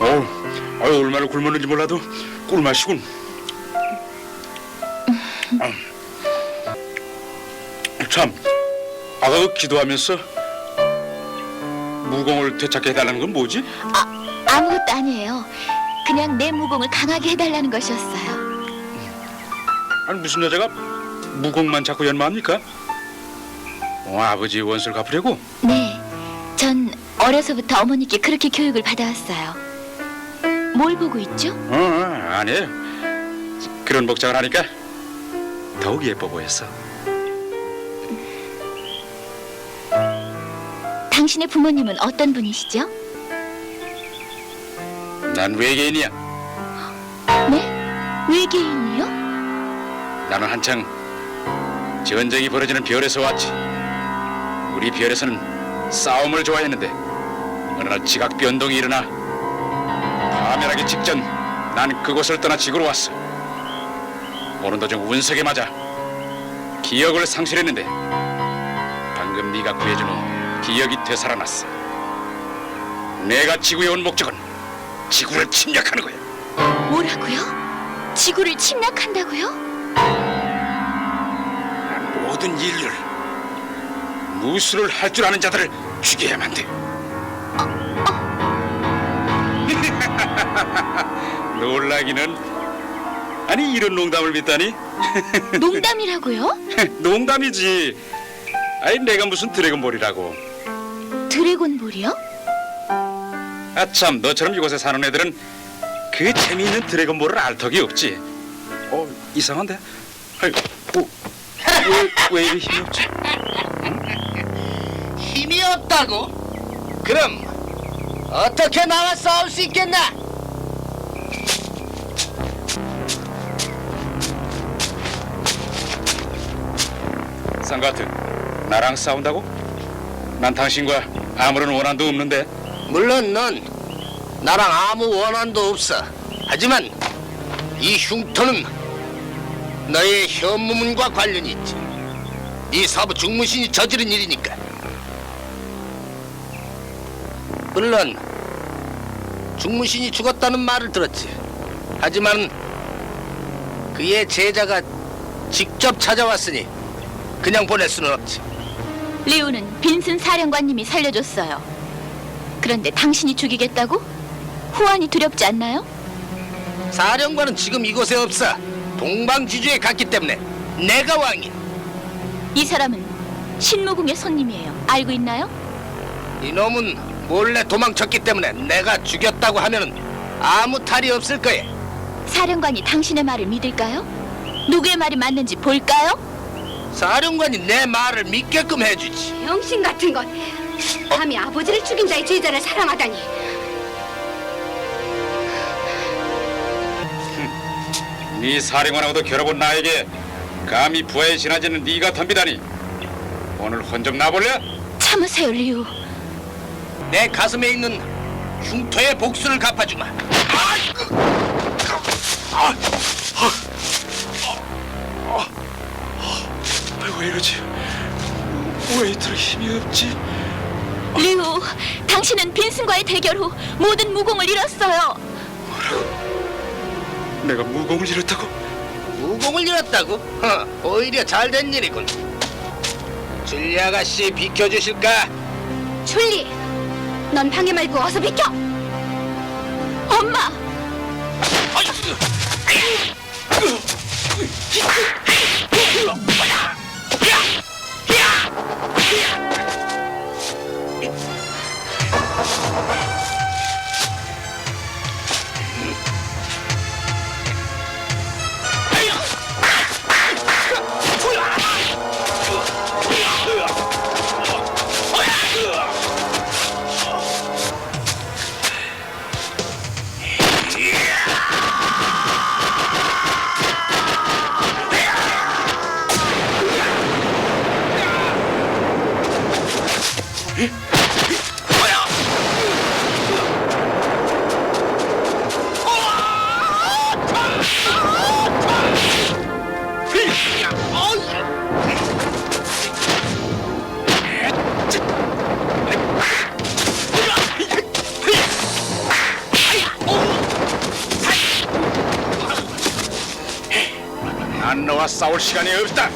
어, 아유, 얼마나 굶었는지 몰라도 꿀맛이군. 아, 참, 아까 그 기도하면서 무공을 되찾게 해달라는 건 뭐지? 아, 아무것도 아니에요. 그냥 내 무공을 강하게 해달라는 것이었어요. 아니 무슨 여자가 무공만 자꾸 연마합니까? 어, 아버지 원수를 갚으려고? 네, 전 어려서부터 어머니께 그렇게 교육을 받아왔어요. 뭘 보고 있죠? 어, 어, 아니에요. 그런 복장을 하니까 더욱 예뻐 보였어. 당신의 부모님은 어떤 분이시죠? 난 외계인이야. 네? 외계인이요? 나는 한창 전쟁이 벌어지는 별에서 왔지. 우리 별에서는 싸움을 좋아했는데 어느 날 지각 변동이 일어나 파멸하기 직전 난 그곳을 떠나 지구로 왔어. 오는 도중 운석에 맞아 기억을 상실했는데 방금 네가 구해준 후 기억이 되살아났어. 내가 지구에 온 목적은 지구를 침략하는 거야. 뭐라고요? 지구를 침략한다고요? 모든 인류를 무술을 할 줄 아는 자들을 죽여야만 돼. 놀라기는 아니 이런 농담을 믿다니 농담이라고요? 농담이지. 아니 내가 무슨 드래곤볼이라고. 드래곤볼이요? 아참 너처럼 이곳에 사는 애들은 그 재미있는 드래곤볼을 알 턱이 없지. 어 이상한데. 아이 어, 왜왜 이리 힘이 없지? 힘이 없다고? 그럼 어떻게 나와 싸울 수 있겠나? 상가트 나랑 싸운다고? 난 당신과 아무런 원한도 없는데 물론 넌 나랑 아무 원한도 없어. 하지만 이 흉터는 너의 현무문과 관련이 있지. 이 사부 중무신이 저지른 일이니까. 물론 중무신이 죽었다는 말을 들었지. 하지만 그의 제자가 직접 찾아왔으니 그냥 보낼 수는 없지. 리우는 빈슨 사령관님이 살려줬어요. 그런데 당신이 죽이겠다고? 후환이 두렵지 않나요? 사령관은 지금 이곳에 없어. 동방지주에 갔기 때문에 내가 왕이야. 이 사람은 신무궁의 손님이에요. 알고 있나요? 이놈은 몰래 도망쳤기 때문에 내가 죽였다고 하면은 아무 탈이 없을 거야. 사령관이 당신의 말을 믿을까요? 누구의 말이 맞는지 볼까요? 사령관이 내 말을 믿게끔 해주지. 영신 같은 것. 감히 아버지를 죽인 자의 제자를 사랑하다니. 네 사령관하고도 겨뤄본 나에게 감히 부하에 지나지는 네가 덤비다니 오늘 혼 좀 나볼래? 참으세요, 리우. 내 가슴에 있는 흉터의 복수를 갚아주마. 아이고 왜 이러지? 왜 이토록 힘이 없지? 리우, 당신은 빈슨과의 대결 후 모든 무공을 잃었어요. 내가 무공을 잃었다고? 무공을 잃었다고? 허, 오히려 잘 된 일이군. 줄리 아가씨 비켜주실까? 줄리, 넌 방해 말고 어서 비켜. 너와 싸울 시간이 없다.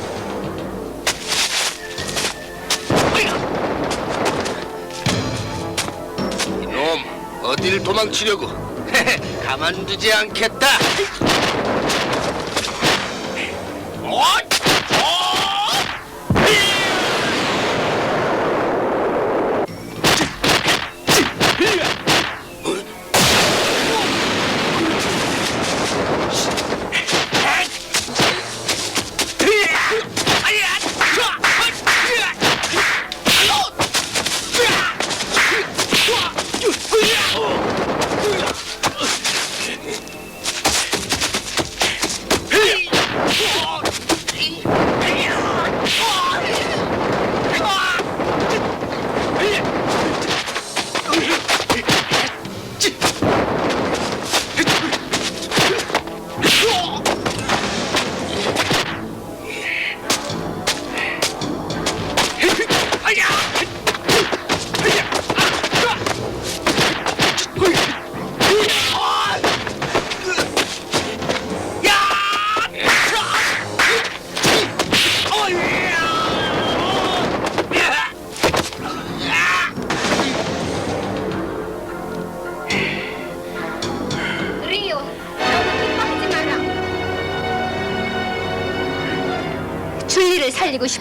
이놈 어딜 도망치려고? 가만두지 않겠다.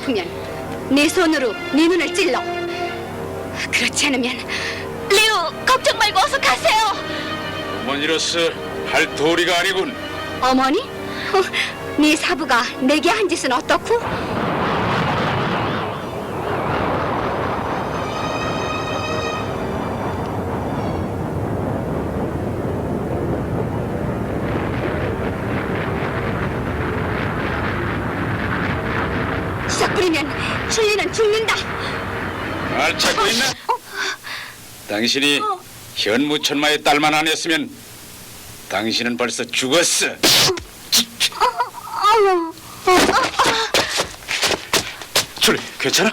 싶으면 내 손으로 네 눈을 찔러. 그렇지 않으면 레오, 걱정 말고 어서 가세요. 어머니로서 할 도리가 아니군. 어머니? 어, 네 사부가 내게 한 짓은 어떻고? 죽는다. 말 찾고 있나? 당신이 현무천마의 딸만 아니었으면 당신은 벌써 죽었어. 줄리, 괜찮아?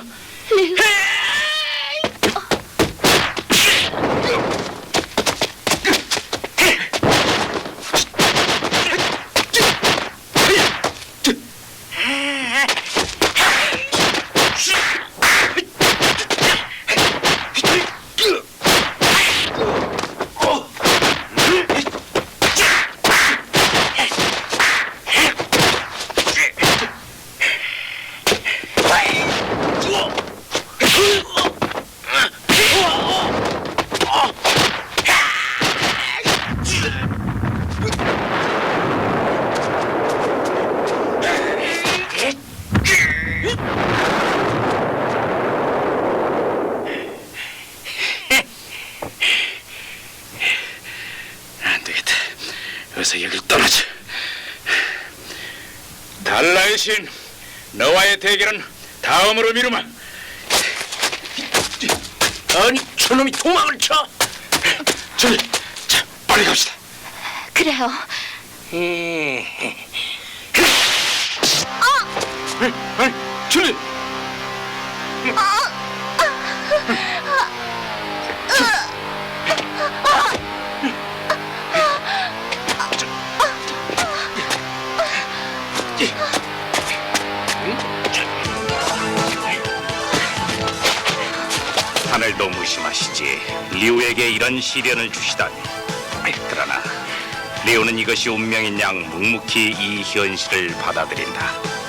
안 되겠다. 어서 여길 떠나자. 달라의 신, 너와의 대결은 다음으로 미루마. 아니, 저놈이 도망을 쳐. 저기, 자, 빨리 갑시다. 그래요. 아니, 줄리. 리우에게 이런 시련을 주시다니. 그러나 리우는 이것이 운명인 양 묵묵히 이 현실을 받아들인다